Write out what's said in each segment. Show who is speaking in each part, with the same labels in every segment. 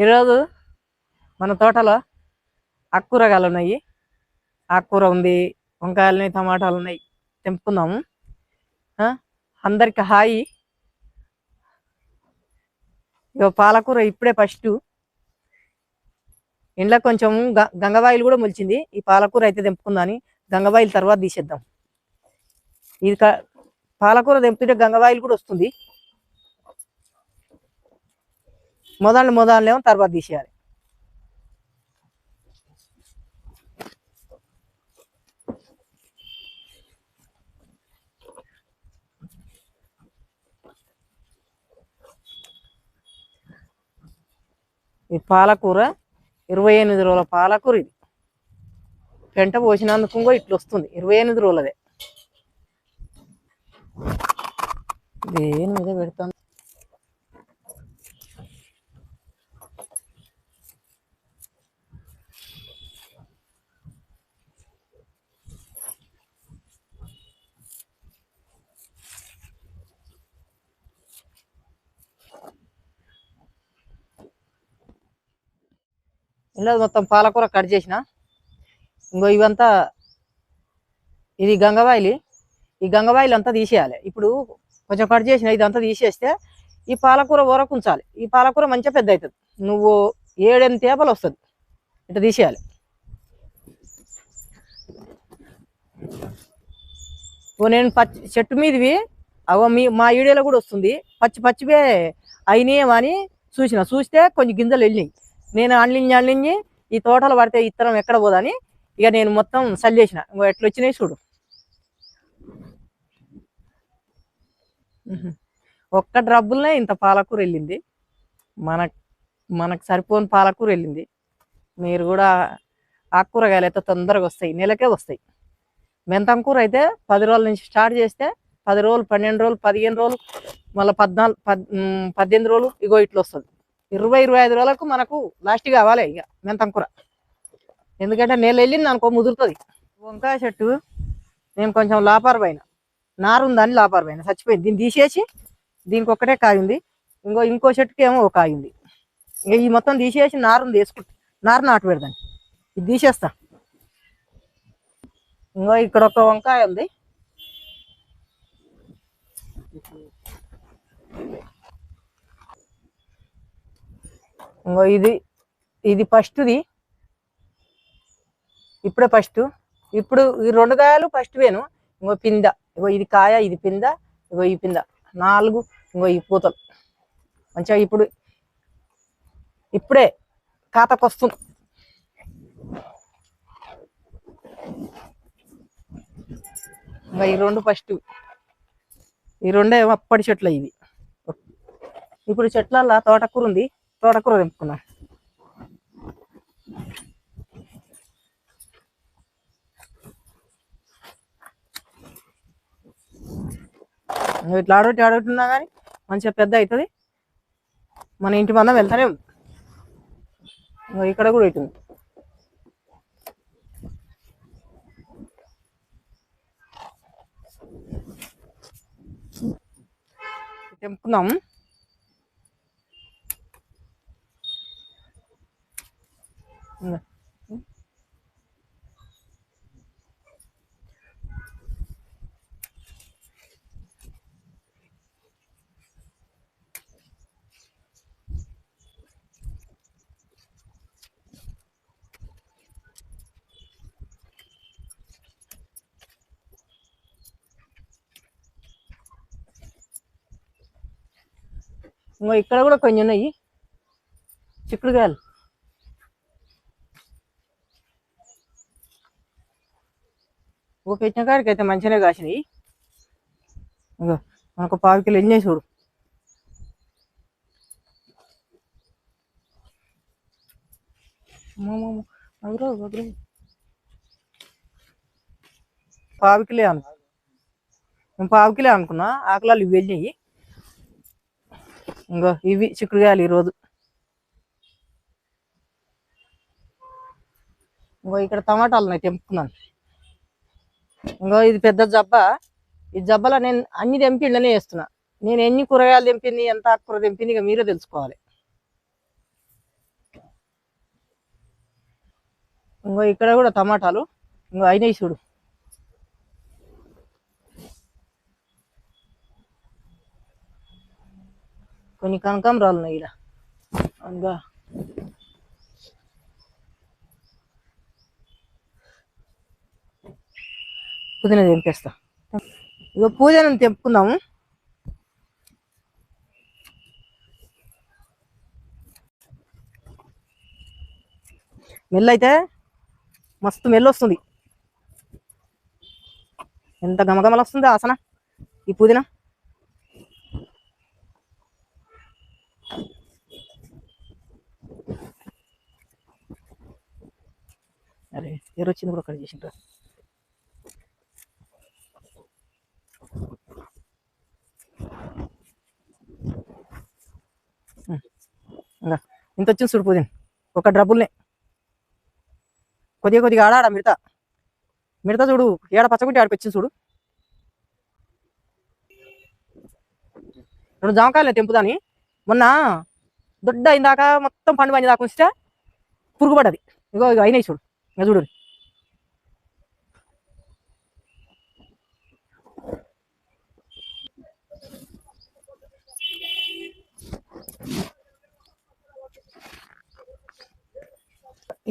Speaker 1: ఈరోజు మన తోటలో ఆకుకూరగాయలు ఉన్నాయి. ఆకుకూర ఉంది వంకాయలు ఉన్నాయి టమాటాలు ఉన్నాయి. తెంపుకుందాము. అందరికి హాయి. ఇక పాలకూర ఇప్పుడే ఫస్ట్. ఇంట్లో కొంచెం గ- గంగవాయిలు కూడా మొలిచింది. ఈ పాలకూర అయితే తెంపుకుందాని గంగవాయిలు తర్వాత తీసేద్దాం. ఇది పాలకూర తెంపుతుంటే గంగవాయిలు కూడా వస్తుంది. మొదలు మొదలేమో తర్వాత తీసేయాలి. ఈ పాలకూర ఇరవై ఎనిమిది రోజుల పాలకూర ఇది. పెంట పోసినందుకు కూడా ఇట్లా వస్తుంది. ఇరవై ఎనిమిది రోజులదే. దేని మీద పెడతాను? ఇలా మొత్తం పాలకూర కట్ చేసిన. ఇంకో ఇవంతా ఇది గంగవాయిలి. ఈ గంగవాయిలు అంతా తీసేయాలి. ఇప్పుడు కొంచెం కట్ చేసిన ఇదంతా తీసేస్తే ఈ పాలకూర వరకు ఉంచాలి ఈ పాలకూర మంచిగా పెద్ద అవుతుంది నువ్వు ఏడెనిమిది తేపలు వస్తుంది. ఇట్లా తీసేయాలి. ఓ నేను పచ్చి చెట్టు మీదవి అవో మీ మా వీడియోలో కూడా వస్తుంది. పచ్చి పచ్చివే అయినాయేమో అని చూసిన. చూస్తే కొంచెం గింజలు వెళ్ళినాయి. నేను అల్లించి అల్లించి ఈ తోటలు పడితే ఇత్తనం ఎక్కడ పోదని ఇక నేను మొత్తం చల్లేసిన ఇంకో ఎట్లా వచ్చినాయి చూడు. ఒక్క డ్రబ్బులనే ఇంత పాలకూర వెళ్ళింది. మన మనకు సరిపోని పాలకూర వెళ్ళింది. మీరు కూడా ఆకుకూరగాయలు అయితే తొందరగా వస్తాయి నెలకే వస్తాయి. మెంతం కూర అయితే పది రోజుల నుంచి స్టార్ట్ చేస్తే పది రోజులు పన్నెండు రోజులు పదిహేను రోజులు మళ్ళీ పద్నాలుగు పద్ పద్దెనిమిది రోజులు ఇగో ఇట్లా వస్తుంది. ఇరవై ఇరవై ఐదు రోజులకు మనకు లాస్ట్ కావాలి ఇక మెంతం కూర ఎందుకంటే నెల వెళ్ళింది అనుకో ముదురుతుంది. వంకాయ చెట్టు. నేను కొంచెం లాపారు పైన నారు ఉందని లాపారు పైన చచ్చిపోయింది. దీన్ని తీసేసి దీనికి ఒక్కటే కాయ ఉంది ఇంకో ఇంకో చెట్టుకి ఏమో ఒక కాయ ఉంది ఇక ఈ మొత్తం తీసేసి నారు ఉంది వేసుకుంటా. నారు నాటు పెడదాం. ఇది తీసేస్తా. ఇంకో ఇక్కడ ఒక వంకాయ ఉంది. ఇంకో ఇది ఇది ఫస్ట్ది. ఇప్పుడే ఫస్ట్. ఇప్పుడు ఈ రెండు కాయలు ఫస్ట్ వేను. ఇంకో పింద. ఇగో ఇది కాయ ఇది పింద. ఇగో ఈ పింద. నాలుగు ఇంకో ఈ పూతలు. మంచిగా ఇప్పుడు ఇప్పుడే ఖాతాకు వస్తుంది ఇంకా ఈ రెండు ఫస్ట్ ఈ రెండే అప్పటి చెట్లు ఇవి. ఇప్పుడు చెట్లల్లో తోటకూర ఉంది తోటకూర తెంపుకున్నా. నువ్వు ఇట్లా ఆడోటి ఆడోటున్నా కానీ మంచిగా పెద్ద అవుతుంది మన ఇంటి మందం వెళ్తానే ఉంది. ఇక్కడ కూడా ఇటు ఉంది. తెంపుకుందాం. ఇంకో ఇక్కడ కూడా కొన్ని ఉన్నాయి. చిక్కుడుకాయలు. ఒక పెట్టిన కాడికి అయితే మంచిగానే కాసినాయి. ఇంకో మనకు పావు కిలో చూడు. అమ్మో, పావు కిలో అను. మేము పావు కిలో అనుకున్నా ఆకులాలు ఇవి వెళ్ళినాయి. ఇంకో ఇవి చిక్కుడుకాయలు ఈరోజు. ఇంకో ఇక్కడ టమాటాలు నేను తెంపుకున్నాను ఇంకో ఇది పెద్ద జబ్బ. ఈ జబ్బలో నేను అన్ని తెంపిళ్ళనే వేస్తున్నా నేను ఎన్ని కూరగాయలు తెంపింది ఎంత ఆకుకూర తెంపింది ఇక మీరే తెలుసుకోవాలి. ఇంకో ఇక్కడ కూడా టమాటాలు ఇంకో అయినాయి చూడు. కొన్ని కనకాంబరాలు ఉన్నాయి ఇలా ఇంకా పుదీనా తెంపేస్తా. ఇగో పూజను తెంపుకుందాము. మెల్ల అయితే మస్తు మెల్లు వస్తుంది ఎంత గమగమలు వస్తుంది ఆసన ఈ పుదీనా. అరే ఎరొచ్చింది కూడా కట్ చేసింటారు ఇంకా ఇంత వచ్చింది చూడు పుదీన్. ఒక డ్రబ్బుల్నే. కొద్దిగా కొద్దిగా ఆడాడ మిడత మిడతా చూడు ఏడ పచ్చగుంటే ఆడికి వచ్చింది చూడు. రెండు జామకాయలు తెంపుదాని మొన్న దొడ్డ అయిందాక మొత్తం పండు పండి దాకా ఉంచితే పురుగు పడ్డది. ఇగో ఇగో అయినాయి చూడు. ఇక చూడు.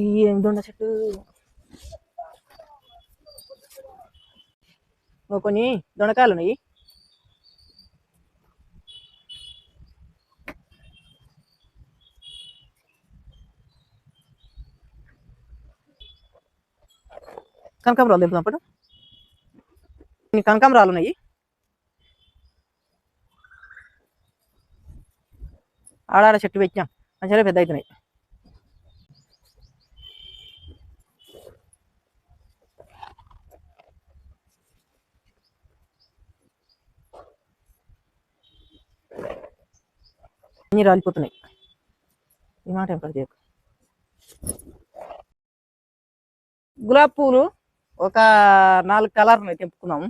Speaker 1: ఈ దొండ చెట్టు ఓ కొన్ని దొండకాయలు ఉన్నాయి. కనకాంబరాలు తెంపుదాం అప్పుడు కొన్ని కనకాంబరాలు ఉన్నాయి. ఆడాడ చెట్టు పెట్టినాం. మంచిగా పెద్ద అవుతున్నాయి అన్ని రాలిపోతున్నాయి. ఈ మాట ఏం గులాబ్ పూలు ఒక నాలుగు కలర్ తెంపుకున్నాము.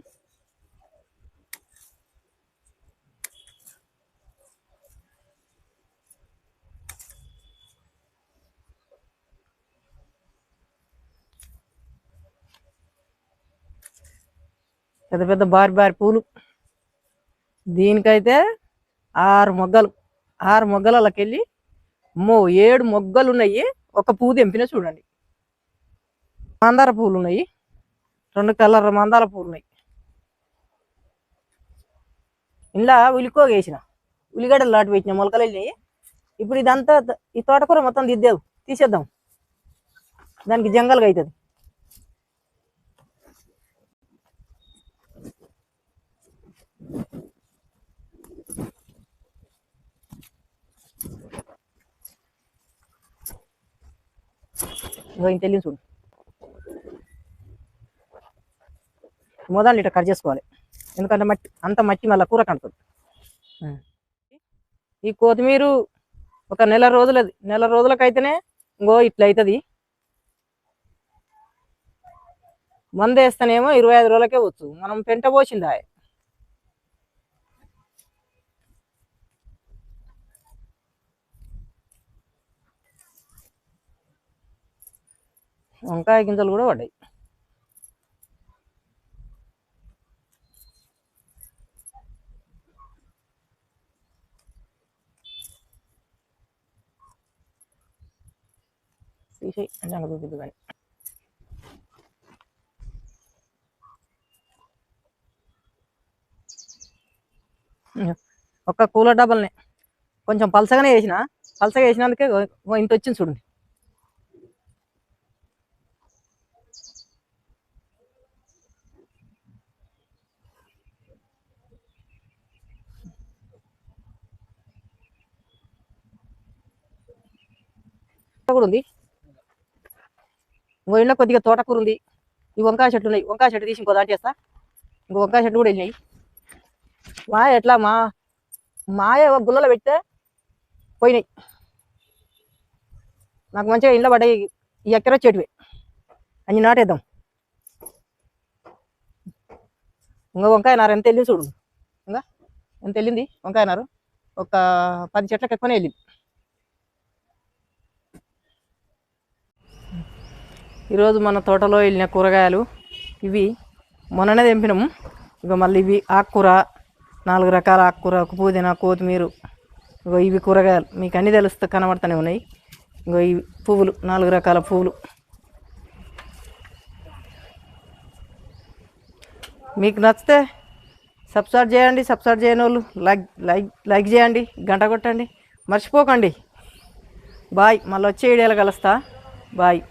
Speaker 1: పెద్ద పెద్ద బారి బారి పూలు. దీనికైతే ఆరు మొగ్గలు. ఆరు మొగ్గలకి వెళ్ళి అమ్మో ఏడు మొగ్గలు ఉన్నాయి ఒక పువ్వు తెంపిన చూడండి. మందార పూలు ఉన్నాయి రెండు కలర్ మందార పూలు ఉన్నాయి ఇలా ఉలికో వేసిన ఉల్లిగడ్డలు లాంటి పెట్టిన మొలకలు వెళ్ళినాయి. ఇప్పుడు ఇదంతా ఈ తోటకూర మొత్తం దిద్దావు తీసేద్దాం. దానికి జంగల్గా అవుతుంది ఇంకో తెలియదు చూడు. మొదలు ఇట్లా కట్ చేసుకోవాలి. ఎందుకంటే మట్టి అంత మట్టి మళ్ళీ కూర కంటుంది. ఈ కొత్తిమీర ఒక నెల రోజులది. నెల రోజులకైతేనే ఇంకో ఇట్లా అవుతుంది మందు వేస్తేనేమో ఇరవై ఐదు రోజులకే వచ్చు. మనం పెంట పోసిందా వంకాయ గింజలు కూడా పడ్డాయి. తీసేయి కానీ. ఒక్క కూలర్ డబ్బల్ని కొంచెం పలసగానే వేసిన పలసగా వేసినందుకే ఇంత వచ్చింది చూడండి. కూడా ఉంది ఇంకో ఇంట్లో కొద్దిగా తోటకూర ఉంది ఈ వంకాయ చెట్లు ఉన్నాయి. వంకాయ చెట్టు తీసి ఇంకో దాటి చేస్తా ఇంకో వంకాయ చెట్లు కూడా వెళ్ళినాయి. మా ఎట్లా మా మాయ గుల్లలో పెడితే పోయినాయి. నాకు మంచిగా ఇంట్లో పడ్డాయి. ఈ ఎక్కర చెట్టువి అన్ని నాటేద్దాం. ఇంకా వంకాయ నారు ఎంత వెళ్ళింది చూడు. ఇంకా ఎంత వెళ్ళింది? వంకాయ నారు ఒక పది చెట్లకు ఎక్కువనే వెళ్ళింది. ఈరోజు మన తోటలో వెళ్ళిన కూరగాయలు ఇవి మొన్ననే తెంపినాము. ఇక మళ్ళీ ఇవి ఆకుకూర నాలుగు రకాల ఆకుకూర ఒక పుదీనా కొత్తిమీర ఇగో ఇవి కూరగాయలు. మీకు అన్నీ తెలుస్తూ కనబడుతూనే ఉన్నాయి. ఇగో ఇవి పువ్వులు నాలుగు రకాల పువ్వులు. మీకు నచ్చితే సబ్స్క్రైబ్ చేయండి సబ్స్క్రైబ్ చేయని వాళ్ళు లైక్ లైక్ లైక్ చేయండి గంట కొట్టండి. మర్చిపోకండి. బాయ్. మళ్ళీ వచ్చే వీడియోలు కలుస్తా. బాయ్.